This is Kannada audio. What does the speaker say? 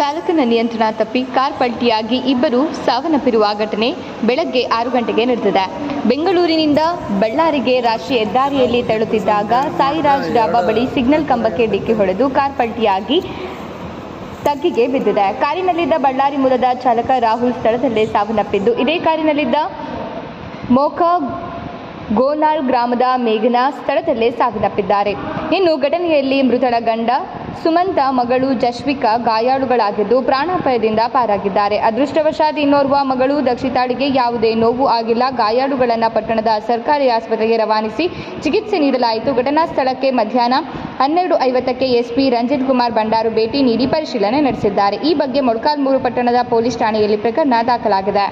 ವಾಹನ ನಿಯಂತ್ರಣ ತಪ್ಪಿ ಕಾರ್ ಪಲ್ಟಿಯಾಗಿ ಇಬ್ಬರು ಸಾವನ್ನಪ್ಪಿರುವ ಘಟನೆ ಬೆಳಗ್ಗೆ ಆರು ಗಂಟೆಗೆ ನಡೆದಿದೆ. ಬೆಂಗಳೂರಿನಿಂದ ಬಳ್ಳಾರಿಗೆ ರಾಷ್ಟ್ರೀಯ ಹೆದ್ದಾರಿಯಲ್ಲಿ ತೆರಳುತ್ತಿದ್ದಾಗ ಸಾಯಿರಾಜ್ ಡಾಬಾ ಬಳಿ ಸಿಗ್ನಲ್ ಕಂಬಕ್ಕೆ ಡಿಕ್ಕಿ ಹೊಡೆದು ಕಾರ್ ಪಲ್ಟಿಯಾಗಿ ತಗ್ಗಿಗೆ ಬಿದ್ದಿದೆ. ಕಾರಿನಲ್ಲಿದ್ದ ಬಳ್ಳಾರಿ ಮೂಲದ ಚಾಲಕ ರಾಹುಲ್ ಸ್ಥಳದಲ್ಲೇ ಸಾವನ್ನಪ್ಪಿದ್ದು, ಇದೇ ಕಾರಿನಲ್ಲಿದ್ದ ಮೋಖ ಗೋನಾಳ್ ಗ್ರಾಮದ ಮೇಘನಾ ಸ್ಥಳದಲ್ಲೇ ಸಾವನ್ನಪ್ಪಿದ್ದಾರೆ. ಇನ್ನು ಘಟನೆಯಲ್ಲಿ ಮೃತಳ ಗಂಡ ಸುಮಂತ ಮಗಳು ಜಶ್ವಿಕಾ ಗಾಯಾಳುಗಳಾಗಿದ್ದು ಪ್ರಾಣಾಪಾಯದಿಂದ ಪಾರಾಗಿದ್ದಾರೆ. ಅದೃಷ್ಟವಶಾತ್ ಇನ್ನೋರ್ವ ಮಗಳು ದಕ್ಷಿತಾಳಿಗೆ ಯಾವುದೇ ನೋವು ಆಗಿಲ್ಲ. ಗಾಯಾಳುಗಳನ್ನು ಪಟ್ಟಣದ ಸರ್ಕಾರಿ ಆಸ್ಪತ್ರೆಗೆ ರವಾನಿಸಿ ಚಿಕಿತ್ಸೆ ನೀಡಲಾಯಿತು. ಘಟನಾ ಸ್ಥಳಕ್ಕೆ ಮಧ್ಯಾಹ್ನ ಹನ್ನೆರಡು ಐವತ್ತಕ್ಕೆ ಎಸ್ಪಿ ರಂಜಿತ್ ಕುಮಾರ್ ಭಂಡಾರು ಭೇಟಿ ನೀಡಿ ಪರಿಶೀಲನೆ ನಡೆಸಿದ್ದಾರೆ. ಈ ಬಗ್ಗೆ ಮೊಳಕಾಲ್ಮೂರು ಪಟ್ಟಣದ ಪೊಲೀಸ್ ಠಾಣೆಯಲ್ಲಿ ಪ್ರಕರಣ ದಾಖಲಾಗಿದೆ.